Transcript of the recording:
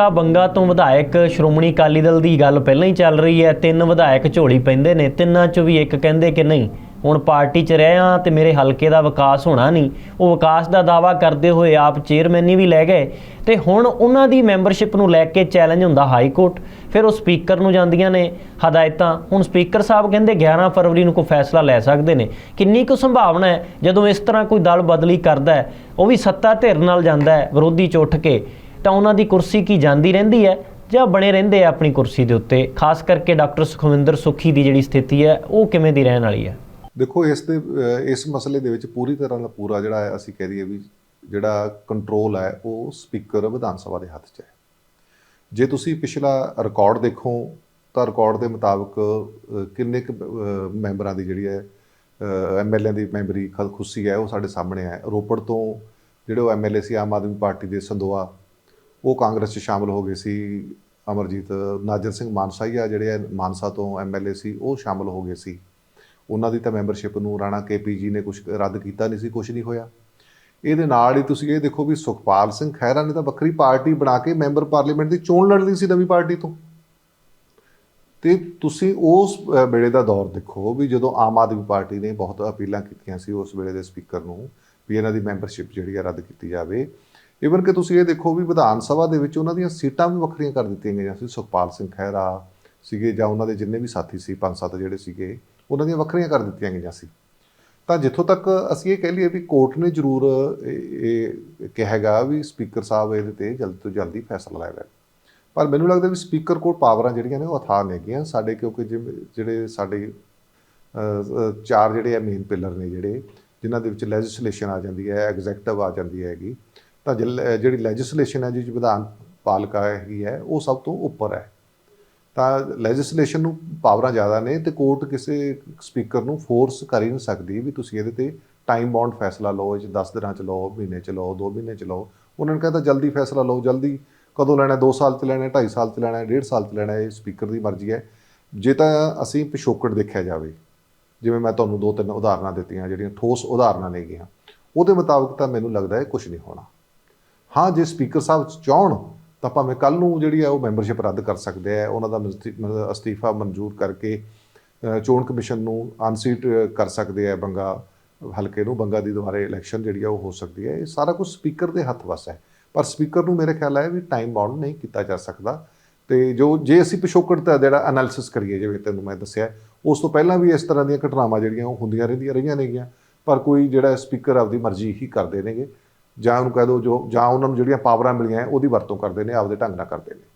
ਹਲਕਾ ਬੰਗਾ ਤੋਂ ਵਿਧਾਇਕ ਸ਼੍ਰੋਮਣੀ ਅਕਾਲੀ ਦਲ ਦੀ ਗੱਲ ਪਹਿਲਾਂ ਹੀ ਚੱਲ ਰਹੀ ਹੈ। ਤਿੰਨ ਵਿਧਾਇਕ ਝੋਲੀ ਪੈਂਦੇ ਨੇ। ਤਿੰਨਾਂ ਚੋਂ ਵੀ ਇੱਕ ਕਹਿੰਦੇ ਕਿ ਨਹੀਂ, ਹੁਣ ਪਾਰਟੀ 'ਚ ਰਹੇ ਆ ਤੇ ਮੇਰੇ ਹਲਕੇ ਦਾ ਵਿਕਾਸ ਹੋਣਾ ਨਹੀਂ। ਉਹ ਵਿਕਾਸ ਦਾ ਦਾਵਾ ਕਰਦੇ ਹੋਏ ਆਪ ਚੇਅਰਮੈਨੀ ਵੀ ਲੈ ਗਏ। ਤੇ ਹੁਣ ਉਹਨਾਂ ਦੀ ਮੈਂਬਰਸ਼ਿਪ ਨੂੰ ਲੈ ਕੇ ਚੈਲੰਜ ਹੁੰਦਾ ਹਾਈ ਕੋਰਟ। ਫਿਰ ਉਹ ਸਪੀਕਰ ਨੂੰ ਜਾਂਦੀਆਂ ਨੇ ਹਦਾਇਤਾਂ। ਹੁਣ ਸਪੀਕਰ ਸਾਹਿਬ ਕਹਿੰਦੇ 11 ਫਰਵਰੀ ਨੂੰ ਕੋਈ ਫੈਸਲਾ ਲੈ ਸਕਦੇ ਨੇ। ਕਿੰਨੀ ਕੁ ਸੰਭਾਵਨਾ ਹੈ? ਜਦੋਂ ਇਸ ਤਰ੍ਹਾਂ ਕੋਈ ਦਲ ਬਦਲੀ ਕਰਦਾ ਹੈ, ਉਹ ਵੀ ਸੱਤਾ ਧਿਰ ਨਾਲ ਜਾਂਦਾ ਹੈ, ਵਿਰੋਧੀ ਚ ਉੱਠ ਕੇ। ਤਾਂ ਉਹਨਾਂ ਦੀ ਕੁਰਸੀ ਕੀ ਜਾਂਦੀ ਰਹਿੰਦੀ ਹੈ ਜਾਂ ਬਣੇ ਰਹਿੰਦੇ ਆ ਆਪਣੀ ਕੁਰਸੀ ਦੇ ਉੱਤੇ? ਖਾਸ ਕਰਕੇ ਡਾਕਟਰ ਸੁਖਵਿੰਦਰ ਸੁਖੀ ਦੀ ਜਿਹੜੀ ਸਥਿਤੀ ਹੈ, ਉਹ ਕਿਵੇਂ ਦੀ ਰਹਿਣ ਵਾਲੀ ਹੈ? ਦੇਖੋ, ਇਸ ਦੇ ਇਸ ਮਸਲੇ ਦੇ ਵਿੱਚ ਪੂਰੀ ਤਰ੍ਹਾਂ ਦਾ ਪੂਰਾ ਜਿਹੜਾ ਹੈ, ਅਸੀਂ ਕਹਿ ਦਈਏ ਵੀ ਜਿਹੜਾ ਕੰਟਰੋਲ ਹੈ, ਉਹ ਸਪੀਕਰ ਵਿਧਾਨ ਸਭਾ ਦੇ ਹੱਥ 'ਚ ਹੈ। ਜੇ ਤੁਸੀਂ ਪਿਛਲਾ ਰਿਕਾਰਡ ਦੇਖੋ, ਤਾਂ ਰਿਕਾਰਡ ਦੇ ਮੁਤਾਬਕ ਕਿੰਨੇ ਕੁ ਮੈਂਬਰਾਂ ਦੀ ਜਿਹੜੀ ਹੈ ਐਮਐਲਏ ਦੀ ਮੈਂਬਰੀ ਖੁਸ਼ੀ ਹੈ, ਉਹ ਸਾਡੇ ਸਾਹਮਣੇ ਹੈ। ਰੋਪੜ ਤੋਂ ਜਿਹੜੇ ਉਹ ਐਮਐਲਏ ਸੀ, ਆਮ ਆਦਮੀ ਪਾਰਟੀ ਦੇ ਸੰਦੋਆ ਉਹ ਕਾਂਗਰਸ 'ਚ ਸ਼ਾਮਲ ਹੋ ਗਏ ਸੀ, ਅਮਰਜੀਤ ਨਾਜਰ ਸਿੰਘ ਮਾਨਸਾਹੀਆ ਜਿਹੜੇ ਆ ਮਾਨਸਾ ਤੋਂ ਐਮਐਲਏ ਸੀ, ਉਹ ਸ਼ਾਮਲ ਹੋ ਗਏ ਸੀ। ਉਹਨਾਂ ਦੀ ਤਾਂ ਮੈਂਬਰਸ਼ਿਪ ਨੂੰ ਰਾਣਾ ਕੇਪੀਜੀ ਨੇ ਕੁਝ ਰੱਦ ਕੀਤਾ ਨਹੀਂ ਸੀ ਕੁਝ ਨਹੀਂ ਹੋਇਆ। ਇਹਦੇ ਨਾਲ ਹੀ ਤੁਸੀਂ ਇਹ ਦੇਖੋ ਵੀ ਸੁਖਪਾਲ ਸਿੰਘ ਖਹਿਰਾ ਨੇ ਤਾਂ ਵੱਖਰੀ ਪਾਰਟੀ ਬਣਾ ਕੇ ਮੈਂਬਰ ਪਾਰਲੀਮੈਂਟ ਦੀ ਚੋਣ ਲੜਨੀ ਸੀ ਨਵੀਂ ਪਾਰਟੀ ਤੋਂ। ਤੇ ਤੁਸੀਂ ਉਸ ਵੇਲੇ ਦਾ ਦੌਰ ਦੇਖੋ ਵੀ ਜਦੋਂ ਆਮ ਆਦਮੀ ਪਾਰਟੀ ਨੇ ਬਹੁਤ ਅਪੀਲਾਂ ਕੀਤੀਆਂ ਸੀ ਉਸ ਵੇਲੇ ਦੇ ਸਪੀਕਰ ਨੂੰ ਵੀ ਇਹਨਾਂ ਦੀ ਮੈਂਬਰਸ਼ਿਪ ਜਿਹੜੀ ਹੈ ਰੱਦ ਕੀਤੀ ਜਾਵੇ। ਇਵਨ ਕਿ ਤੁਸੀਂ ਇਹ ਦੇਖੋ ਵੀ ਵਿਧਾਨ ਸਭਾ ਦੇ ਵਿੱਚ ਉਹਨਾਂ ਦੀਆਂ ਸੀਟਾਂ ਵੀ ਵੱਖਰੀਆਂ ਕਰ ਦਿੱਤੀਆਂ ਗਈਆਂ ਸੀ। ਸੁਖਪਾਲ ਸਿੰਘ ਖਹਿਰਾ ਸੀਗੇ ਜਾਂ ਉਹਨਾਂ ਦੇ ਜਿੰਨੇ ਵੀ ਸਾਥੀ ਸੀ, ਪੰਜ ਸੱਤ ਜਿਹੜੇ ਸੀਗੇ, ਉਹਨਾਂ ਦੀਆਂ ਵੱਖਰੀਆਂ ਕਰ ਦਿੱਤੀਆਂ ਗਈਆਂ ਸੀ। ਤਾਂ ਜਿੱਥੋਂ ਤੱਕ ਅਸੀਂ ਇਹ ਕਹਿ ਲਈਏ ਵੀ ਕੋਰਟ ਨੇ ਜ਼ਰੂਰ ਇਹ ਇਹ ਵੀ ਸਪੀਕਰ ਸਾਹਿਬ ਇਹਦੇ ਤੇ ਜਲਦ ਤੋਂ ਜਲਦੀ ਫੈਸਲਾ ਲੈ ਲੈਣ ਪਰ ਮੈਨੂੰ ਲੱਗਦਾ ਵੀ ਸਪੀਕਰ ਕੋਲ ਪਾਵਰਾਂ ਜਿਹੜੀਆਂ ਨੇ ਉਹ ਅਥਾਹ ਨੇਗੀਆਂ ਸਾਡੇ ਕਿਉਂਕਿ ਜਿਵੇਂ- ਜਿਹੜੇ ਸਾਡੇ ਚਾਰ ਜਿਹੜੇ ਆ ਮੇਨ ਪਿਲਰ ਨੇ ਜਿਹੜੇ, ਜਿਨ੍ਹਾਂ ਦੇ ਵਿੱਚ ਲੈਜਿਸਲੇਸ਼ਨ ਆ ਜਾਂਦੀ ਹੈ ਐਗਜ਼ੈਕਟਿਵ ਆ ਜਾਂਦੀ ਹੈਗੀ। ਤਾਂ ਜਿਲ- ਅਹ, ਜਿਹੜੀ ਲੈਜਿਸਲੇਸ਼ਨ ਹੈ ਜਿਹਦੇ ਵਿਧਾਨ ਪਾਲਿਕਾ ਹੈਗੀ ਹੈ ਉਹ ਸਭ ਤੋਂ ਉੱਪਰ ਹੈ। ਤਾਂ ਲੈਜਿਸਲੇਸ਼ਨ ਨੂੰ ਪਾਵਰਾਂ ਜ਼ਿਆਦਾ ਨੇ ਤੇ ਕੋਰਟ ਕਿਸੇ ਸਪੀਕਰ ਨੂੰ ਫੋਰਸ ਕਰ ਹੀ ਨਹੀਂ ਸਕਦੀ ਵੀ ਤੁਸੀਂ ਇਹਦੇ ਤੇ ਟਾਈਮ ਬਾਉਂਡ ਫੈਸਲਾ ਲਓ ਇਹ 'ਚ 10 ਦਿਨਾਂ ਚ ਲਓ ਮਹੀਨੇ ਚ ਲਓ 2 ਮਹੀਨੇ ਚ ਲਓ। ਉਹਨਾਂ ਨੇ ਕਹਿੰਦਾ ਜਲਦੀ ਫੈਸਲਾ ਲਓ ਜਲਦੀ ਕਦੋਂ ਲੈਣਾ 2 ਸਾਲ ਚ ਲੈਣਾ 2.5 ਸਾਲ ਚ ਲੈਣਾ 1.5 ਸਾਲ ਚ ਲੈਣਾ ਇਹ ਸਪੀਕਰ ਦੀ ਮਰਜ਼ੀ ਹੈ। ਜੇ ਤਾਂ ਅਸੀਂ ਪਿਛੋਕੜ ਦੇਖਿਆ ਜਾਵੇ ਜਿਵੇਂ ਮੈਂ ਤੁਹਾਨੂੰ ਦੋ ਤਿੰਨ ਉਦਾਹਰਨਾਂ ਦਿੱਤੀਆਂ ਜਿਹੜੀਆਂ ਠੋਸ ਉਦਾਹਰਨਾਂ ਨੇਗੀਆਂ ਉਹਦੇ ਮੁਤਾਬਕ ਤਾਂ ਮੈਨੂੰ ਲੱਗਦਾ ਹੈ ਕੁਝ ਨਹੀਂ ਹੋਣਾ। ਹਾਂ, ਜੇ ਸਪੀਕਰ ਸਾਹਿਬ ਚਾਹਣ, ਤਾਂ ਭਾਵੇਂ ਕੱਲ ਨੂੰ ਜਿਹੜੀ ਹੈ ਉਹ ਮੈਂਬਰਸ਼ਿਪ ਰੱਦ ਕਰ ਸਕਦੇ ਆ, ਉਹਨਾਂ ਦਾ ਮਸਤੀ- ਮ- ਅਸਤੀਫਾ ਮਨਜ਼ੂਰ ਕਰਕੇ ਚੋਣ ਕਮਿਸ਼ਨ ਨੂੰ ਅਨਸੀਟ ਕਰ ਸਕਦੇ ਆ ਬੰਗਾ, ਹਲਕੇ ਨੂੰ, ਬੰਗਾ ਦੀ ਦੁਬਾਰੇ ਇਲੈਕਸ਼ਨ ਜਿਹੜੀ ਆ ਉਹ ਹੋ ਸਕਦੀ ਹੈ ਇਹ ਸਾਰਾ ਕੁਝ ਸਪੀਕਰ ਦੇ ਹੱਥ ਵਸ ਹੈ। ਪਰ ਸਪੀਕਰ ਨੂੰ ਮੇਰੇ ਖਿਆਲ ਹੈ ਵੀ ਟਾਈਮ ਬਾਉਂਡ ਨਹੀਂ ਕੀਤਾ ਜਾ ਸਕਦਾ। ਤੇ ਜੋ, ਜੇ ਅਸੀਂ ਪਿਛੋਕੜ ਦਾ ਜਿਹੜਾ ਐਨਾਲਿਸਿਸ ਕਰੀਏ, ਜਿਵੇਂ ਤੈਨੂੰ ਮੈਂ ਦੱਸਿਆ, ਉਸ ਤੋਂ ਪਹਿਲਾਂ ਵੀ ਇਸ ਤਰ੍ਹਾਂ ਦੀਆਂ ਘਟਨਾਵਾਂ ਜਿਹੜੀਆਂ ਉਹ ਹੁੰਦੀਆਂ ਰਹਿੰਦੀਆਂ ਰਹੀਆਂ ਨੇਗੀਆਂ, ਪਰ ਕੋਈ ਜਿਹੜਾ ਸਪੀਕਰ ਆਪਦੀ ਮਰਜ਼ੀ ਹੀ ਕਰਦੇ ਨੇਗੇ। ਜਾਂ ਉਹਨੂੰ ਕਹਿ ਦਿਓ ਜੋ ਜਾਂ ਉਹਨਾਂ ਨੂੰ ਜਿਹੜੀਆਂ ਪਾਵਰਾਂ ਮਿਲੀਆਂ, ਉਹਦੀ ਵਰਤੋਂ ਕਰਦੇ ਨੇ, ਆਪਦੇ ਢੰਗ ਨਾਲ ਕਰਦੇ ਨੇ।